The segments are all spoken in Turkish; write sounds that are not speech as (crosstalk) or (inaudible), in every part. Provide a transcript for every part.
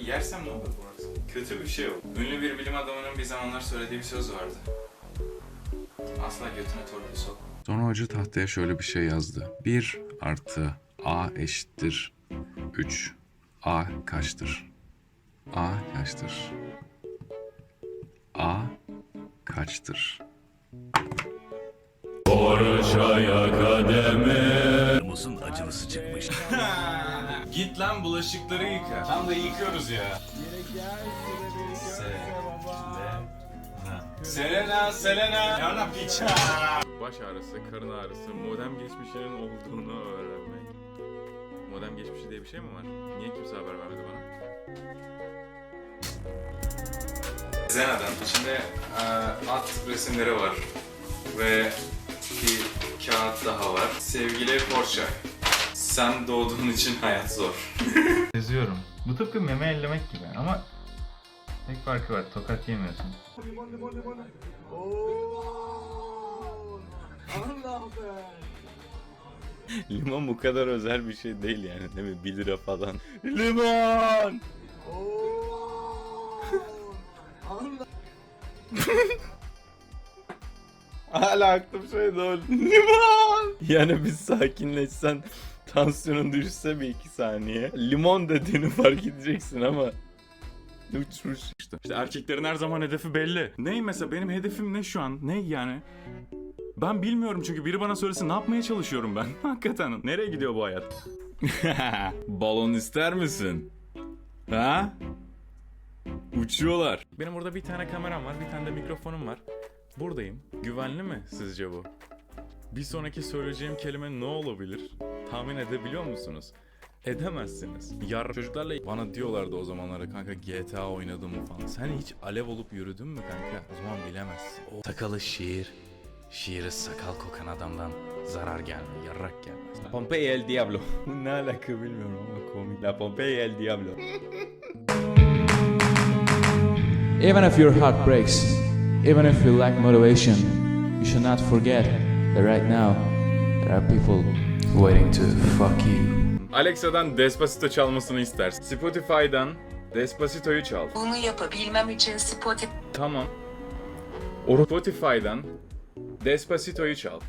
Yersem ne olur bu arada? Kötü bir şey o. Ünlü bir bilim adamının bir zamanlar söylediği bir söz vardı. Asla götüne torpil sokma. Sonra hoca tahtaya şöyle bir şey yazdı. 1 artı a eşittir 3. a kaçtır? a kaçtır? a kaçtır? Muzun acılısı çıkmış. (laughs) Git lan bulaşıkları yıka. Tam da yıkıyoruz ya. Selena, Selena. Yana piça. Baş ağrısı, karın ağrısı, modem geçmişinin olduğunu öğrenmek. Modem geçmişi diye bir şey mi var? Niye kimse haber vermedi bana? Zena'dan. İçinde e, at resimleri var. Ve bir kağıt daha var. Sevgili Porsche. Sen doğduğun için hayat zor. (laughs) Yazıyorum. Bu tıpkı meme ellemek gibi ama tek farkı var. Tokat yemiyorsun. Limon bu kadar özel bir şey değil yani değil mi? 1 lira falan. Limon! Hala aklım şeyde o. Limon! Yani biz sakinleşsen (laughs) tansiyonun düşse bir iki saniye. Limon dediğini fark edeceksin ama uçmuş. İşte, işte erkeklerin her zaman hedefi belli. Ney mesela benim hedefim ne şu an? Ne yani? Ben bilmiyorum çünkü biri bana söylesin ne yapmaya çalışıyorum ben? (laughs) Hakikaten nereye gidiyor bu hayat? (laughs) Balon ister misin? Ha? Uçuyorlar. Benim burada bir tane kameram var, bir tane de mikrofonum var. Buradayım. Güvenli mi sizce bu? Bir sonraki söyleyeceğim kelime ne olabilir? Tahmin edebiliyor musunuz? Edemezsiniz. Yar çocuklarla bana diyorlardı o zamanlarda kanka GTA oynadım mı falan. Sen hiç alev olup yürüdün mü kanka? O zaman bilemezsin. O Sakalı şiir. Şiiri sakal kokan adamdan zarar gelme, yarrak gelmez. Pompei el Diablo. (laughs) Ne alaka bilmiyorum ama komik. La Pompei el Diablo. (laughs) Even if your heart breaks, even if you lack motivation, you should not forget that right now there are people waiting to fuck you. Alexa'dan Despacito çalmasını istersin. Spotify'dan Despacito'yu çal. Bunu yapabilmem için Spotify Tamam. Or Spotify'dan Despacito'yu çal.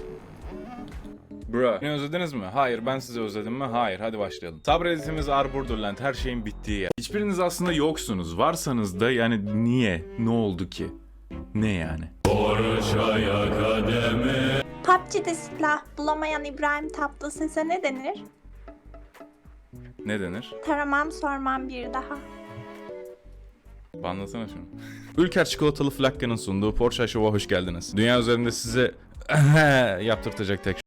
Bro. Beni özlediniz mi? Hayır. Ben sizi özledim mi? Hayır. Hadi başlayalım. Sabreditimiz Arburderland. Her şeyin bittiği yer. Hiçbiriniz aslında yoksunuz. Varsanız da yani niye? Ne oldu ki? Ne yani? PUBG'de silah bulamayan İbrahim Tatlıses'e ne denir? Ne denir? Taramam sormam bir daha. Anlasana şunu. Ülker çikolatalı flakka'nın sunduğu Porsche Show'a hoş geldiniz. Dünya üzerinde size (laughs) yaptırtacak tek